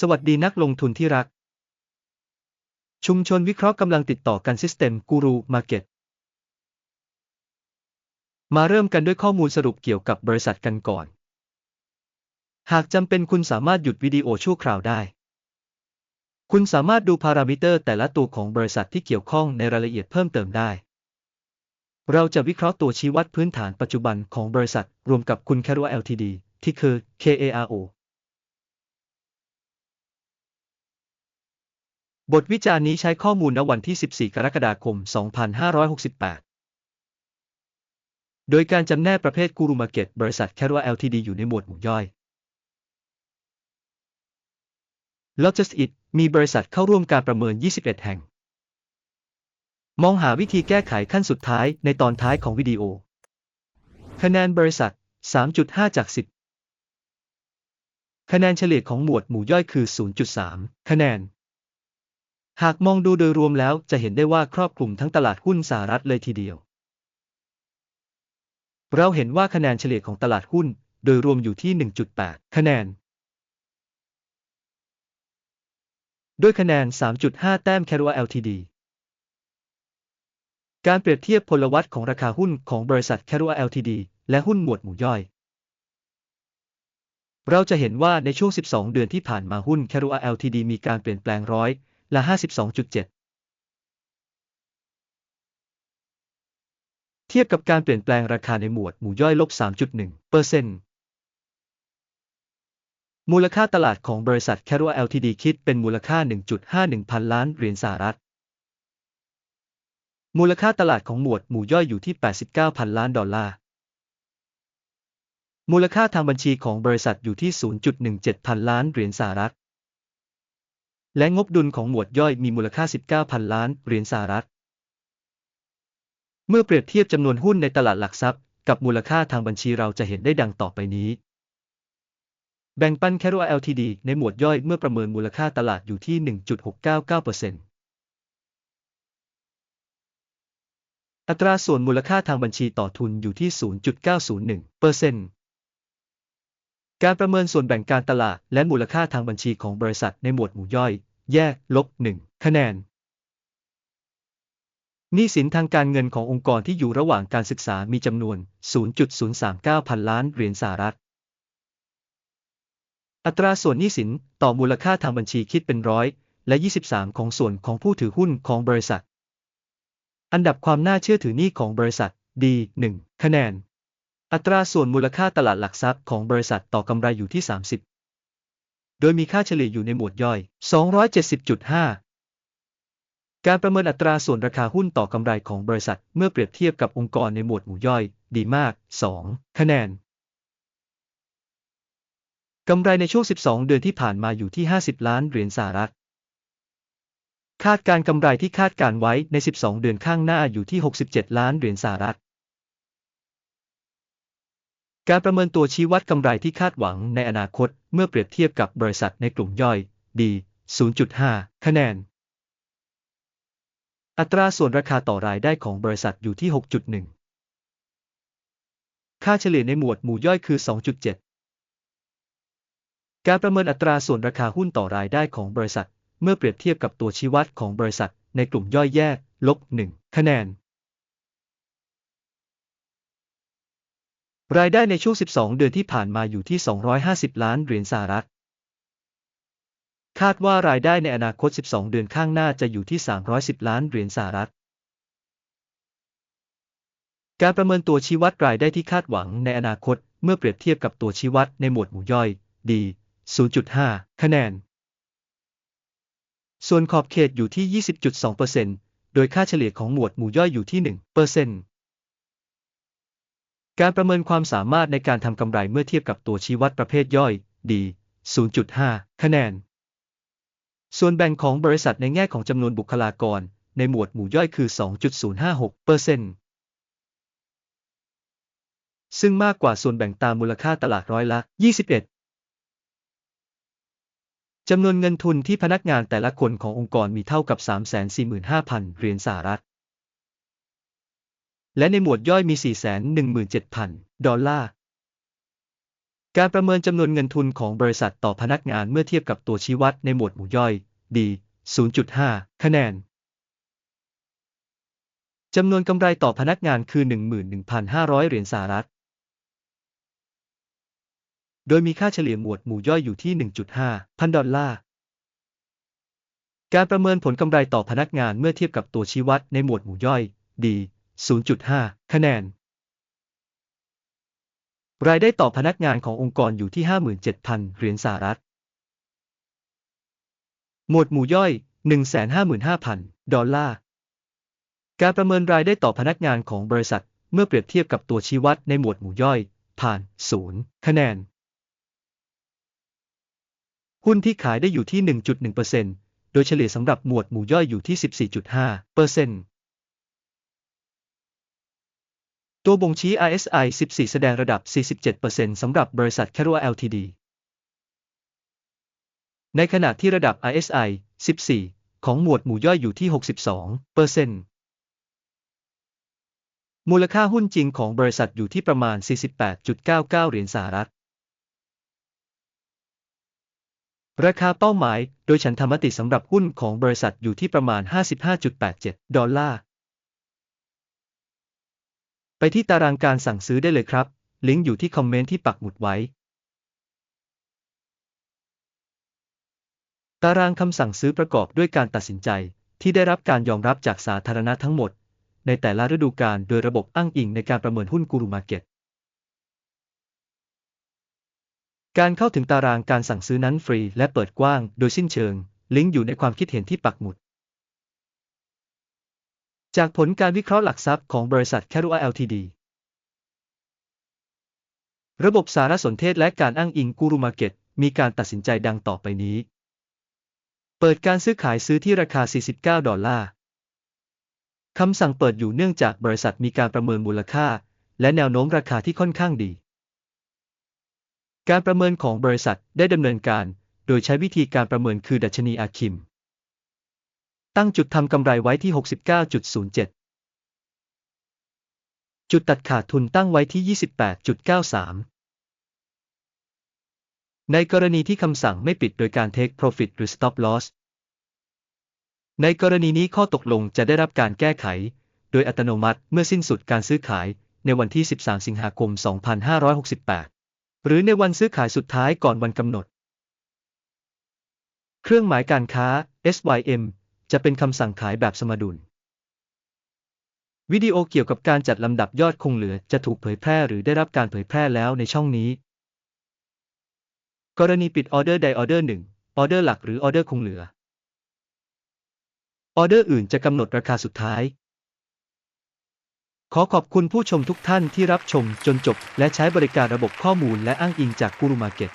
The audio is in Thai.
สวัสดีนักลงทุนที่รัก ชุมชนวิเคราะห์กำลังติดต่อกัน System Guru Market มาเริ่มกันด้วยข้อมูลสรุปเกี่ยวกับบริษัทกันก่อน หากจำเป็นคุณสามารถหยุดวิดีโอชั่วคราวได้ คุณสามารถดูพารามิเตอร์แต่ละตัวของบริษัทที่เกี่ยวข้องในรายละเอียดเพิ่มเติมได้ เราจะวิเคราะห์ตัวชี้วัดพื้นฐานปัจจุบันของบริษัท รวมกับคุณแครัว LTD ที่คือ KARO บทวิจารณ์นี้ใช้ข้อมูลณวันที่ 14 กรกฎาคม 2568 โดยการจำแนกประเภทกูรูมาเก็ตบริษัทแครัว LTD อยู่ในหมวดหมู่ย่อย Lotus It มีบริษัทเข้าร่วมการประเมิน 21 แห่ง มองหาวิธีแก้ไขขั้นสุดท้ายในตอนท้ายของวิดีโอ คะแนนบริษัท 3.5 จาก 10 คะแนนเฉลี่ยของหมวดหมู่ย่อยคือ 0.3 คะแนน หากมองดูโดยรวมแล้วจะเห็นได้ว่าครอบคลุมทั้งตลาดหุ้นสหรัฐเลยทีเดียว เราเห็นว่าคะแนนเฉลี่ยของตลาดหุ้นโดยรวมอยู่ที่ 1.8 คะแนน ด้วยคะแนน 3.5 แต้ม c a r u a Ltd การเปรียบเทียบพลวัตของราคาหุ้นของบริษัท c a r u a Ltd และหุ้นหมวดหมู่ย่อย เราจะเห็นว่าในช่วง 12 เดือนที่ผ่านมาหุ้น c a r u a Ltd มีการเปลี่ยนแปลงร้อย ละ52.7เทียบกับการเปลี่ยนแปลงราคาในหมวดหมู่ย่อยลบ 3.1เปอร์เซ็นต์มูลค่าตลาดของบริษัท c a r u a Ltd คิดเป็นมูลค่า 1.51 พันล้านเหรียญสหรัฐ มูลค่าตลาดของหมวดหมู่ย่อยอยู่ที่ 89 พันล้านดอลลาร์ มูลค่าทางบัญชีของบริษัทอยู่ที่ 0.17 พันล้านเหรียญสหรัฐ และงบดุลของหมวดย่อยมีมูลค่า 19พันล้านเหรียญสหรัฐ เมื่อเปรียบเทียบจำนวนหุ้นในตลาดหลักทรัพย์ กับมูลค่าทางบัญชีเราจะเห็นได้ดังต่อไปนี้ แบ่งปันแครัว LTD ในหมวดย่อยเมื่อประเมินมูลค่าตลาดอยู่ที่ 1.699%อัตราส่วนมูลค่าทางบัญชีต่อทุนอยู่ที่ 0.901% การประเมินส่วนแบ่งการตลาดและมูลค่าทางบัญชีของบริษัทในหมวดหมู่ย่อย แยก ลบ 1 คะแนนหนี้สินทางการเงินขององค์กรที่อยู่ระหว่างการศึกษามีจำนวน 0.039 พันล้านเหรียญสหรัฐ อัตราส่วนหนี้สินต่อมูลค่าทางบัญชีคิดเป็นร้อยและ 23 ของส่วนของผู้ถือหุ้นของบริษัท อันดับความน่าเชื่อถือหนี้ของบริษัท D 1 คะแนน อัตราส่วนมูลค่าตลาดหลักทรัพย์ของบริษัทต่อกำไรอยู่ที่ 30 โดยมีค่าเฉลี่ยอยู่ในหมวดย่อย 270.5 การประเมินอัตราส่วนราคาหุ้นต่อกำไรของบริษัทเมื่อเปรียบเทียบกับองค์กรในหมวดหมู่ย่อย ดีมาก 2 คะแนนกำไรในช่วง 12 เดือนที่ผ่านมาอยู่ที่ 50 ล้านเหรียญสหรัฐ คาดการกำไรที่คาดการไว้ใน 12 เดือนข้างหน้าอยู่ที่ 67 ล้านเหรียญสหรัฐ การประเมินตัวชี้วัดกำไรที่คาดหวังในอนาคตเมื่อเปรียบเทียบกับบริษัทในกลุ่มย่อยดี0.5 คะแนน อัตราส่วนราคาต่อรายได้ของบริษัทอยู่ที่ 6.1 ค่าเฉลี่ยในหมวดหมู่ย่อยคือ 2.7 การประเมินอัตราส่วนราคาหุ้นต่อรายได้ของบริษัท เมื่อเปรียบเทียบกับตัวชี้วัดของบริษัทในกลุ่มย่อยแยกลบ 1 คะแนน รายได้ในช่วง 12 เดือนที่ผ่านมาอยู่ที่ 250 ล้านเหรียญสหรัฐ คาดว่ารายได้ในอนาคต 12 เดือนข้างหน้าจะอยู่ที่ 310 ล้านเหรียญสหรัฐ การประเมินตัวชี้วัดรายได้ที่คาดหวังในอนาคตเมื่อเปรียบเทียบกับตัวชี้วัดในหมวดหมู่ย่อยดี0.5 คะแนน ส่วนขอบเขตอยู่ที่ 20.2%โดยค่าเฉลี่ยของหมวดหมู่ย่อยอยู่ที่ 1% การประเมินความสามารถในการทำกำไรเมื่อเทียบกับตัวชี้วัดประเภทย่อยดี0.5 คะแนน ส่วนแบ่งของบริษัทในแง่ของจำนวนบุคลากร ในหมวดหมู่ย่อยคือ 2.056%ซึ่งมากกว่าส่วนแบ่งตามมูลค่าตลาดร้อยละ 21 จำนวนเงินทุนที่พนักงานแต่ละคนขององค์กรมีเท่ากับ 345,000 เหรียญสหรัฐ และในหมวดย่อยมี 417,000 ดอลลาร์ การประเมินจำนวนเงินทุนของบริษัทต่อพนักงานเมื่อเทียบกับตัวชี้วัดในหมวดหมู่ย่อย D 0.5 คะแนน จำนวนกำไรต่อพนักงานคือ 11,500 เหรียญสหรัฐ โดยมีค่าเฉลี่ยหมวดหมู่ย่อยอยู่ที่ 1.5 พันดอลลาร์ การประเมินผลกำไรต่อพนักงานเมื่อเทียบกับตัวชี้วัดในหมวดหมู่ย่อย D 0.5 คะแนน รายได้ต่อพนักงานขององค์กรอยู่ที่ 57,000 เหรียญสหรัฐ หมวดหมู่ย่อย 155,000 ดอลลาร์ การประเมินรายได้ต่อพนักงานของบริษัท เมื่อเปรียบเทียบกับตัวชี้วัดในหมวดหมู่ย่อย ผ่าน 0 คะแนน หุ้นที่ขายได้อยู่ที่ 1.1%โดยเฉลี่ยสำหรับหมวดหมู่ย่อยอยู่ที่ 14.5%ตั ตัวบ่งชี้ RSI 14 แสดงระดับ 47%สำหรับบริษัท Carua Ltd ในขณะที่ระดับ RSI 14 ของหมวดหมู่ย่อยอยู่ที่ 62%มูลค่าหุ้นจริงของบริษัทอยู่ที่ประมาณ 48.99 เหรียญสหรัฐ ราคาเป้าหมาย โดยฉันทามติสำหรับหุ้นของบริษัทอยู่ที่ประมาณ 55.87 ดอลลาร์ ไปที่ตารางการสั่งซื้อได้เลยครับ ลิงก์อยู่ที่คอมเมนต์ที่ปักหมุดไว้ ตารางคำสั่งซื้อประกอบด้วยการตัดสินใจ ที่ได้รับการยอมรับจากสาธารณะทั้งหมด ในแต่ละฤดูกาลโดยระบบอ้างอิงในการประเมินหุ้นกูรูมาร์เก็ต การเข้าถึงตารางการสั่งซื้อนั้นฟรีและเปิดกว้าง โดยสิ้นเชิง ลิงก์อยู่ในความคิดเห็นที่ปักหมุด จากผลการวิเคราะห์หลักทรัพย์ของบริษัท c a r u a Ltd ระบบสารสนเทศและการอ้างอิงกูรูมาร์เก็ตมีการตัดสินใจดังต่อไปนี้ เปิดการซื้อขายซื้อที่ราคา 49 ดอลลาร์ คำสั่งเปิดอยู่เนื่องจากบริษัทมีการประเมินมูลค่า และแนวโน้มราคาที่ค่อนข้างดี การประเมินของบริษัทได้ดำเนินการ โดยใช้วิธีการประเมินคือดัชนีอาคิม ตั้งจุดทำกำไรไว้ที่ 69.07 จุดตัดขาดทุนตั้งไว้ที่ 28.93 ในกรณีที่คำสั่งไม่ปิดโดยการ take profit หรือ stop loss ในกรณีนี้ข้อตกลงจะได้รับการแก้ไข โดยอัตโนมัติเมื่อสิ้นสุดการซื้อขายในวันที่ 13 สิงหาคม 2568 หรือในวันซื้อขายสุดท้ายก่อนวันกำหนด เครื่องหมายการค้า SYM จะเป็นคำสั่งขายแบบสมดุล วิดีโอเกี่ยวกับการจัดลำดับยอดคงเหลือจะถูกเผยแพร่หรือได้รับการเผยแพร่แล้วในช่องนี้ กรณีปิดออเดอร์ใดออเดอร์หนึ่งออเดอร์หลักหรือออเดอร์คงเหลือ ออเดอร์อื่นจะกำหนดราคาสุดท้าย ขอขอบคุณผู้ชมทุกท่านที่รับชมจนจบ และใช้บริการระบบข้อมูลและอ้างอิงจากกูรูมาร์เก็ต